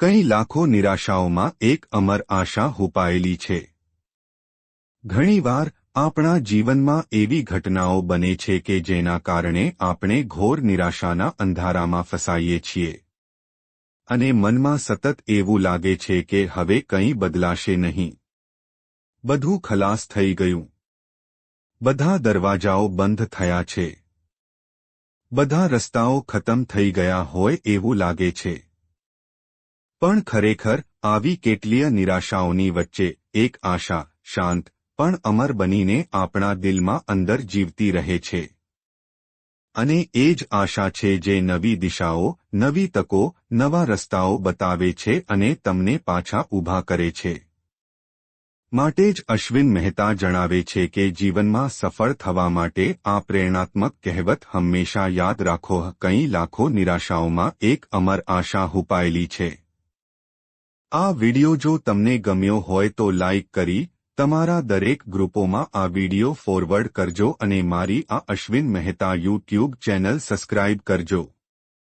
કઈ લાખો નિરાશાઓમાં એક અમર આશા હુપાયેલી છે. ઘણીવાર આપણા જીવનમાં એવી ઘટનાઓ બને છે કે જેના કારણે આપણે ઘોર નિરાશાના અંધારામાં ફસાઈએ છીએ. અને મનમાં સતત એવું લાગે છે કે હવે કંઈ બદલાશે નહીં. બધું ખલાસ થઈ ગયું. બધા દરવાજાઓ બંધ થયા છે. બધા રસ્તાઓ ખતમ થઈ ગયા હોય એવું લાગે છે. પણ ખરેખર આવી કેટલીય નિરાશાઓની વચ્ચે એક આશા શાંત પણ અમર બનીને આપણા દિલમાં અંદર જીવતી રહે છે. અને એ જ આશા છે જે નવી દિશાઓ, નવી તકો, નવા રસ્તાઓ બતાવે છે અને તમને પાછા ઊભા કરે છે. માટે જ અશ્વિન મહેતા જણાવે છે કે જીવનમાં સફળ થવા માટે આ પ્રેરણાત્મક કહેવત હંમેશા યાદ રાખો, કંઈ લાખો નિરાશાઓમાં એક અમર આશા હુપાયેલી છે. આ વિડિયો જો તમને ગમ્યો હોય તો લાઇક કરી, તમારા દરેક ગ્રુપોમાં આ વિડિયો ફોરવર્ડ કરજો અને મારી આ Ashwin Mehta YouTube channel subscribe કરજો.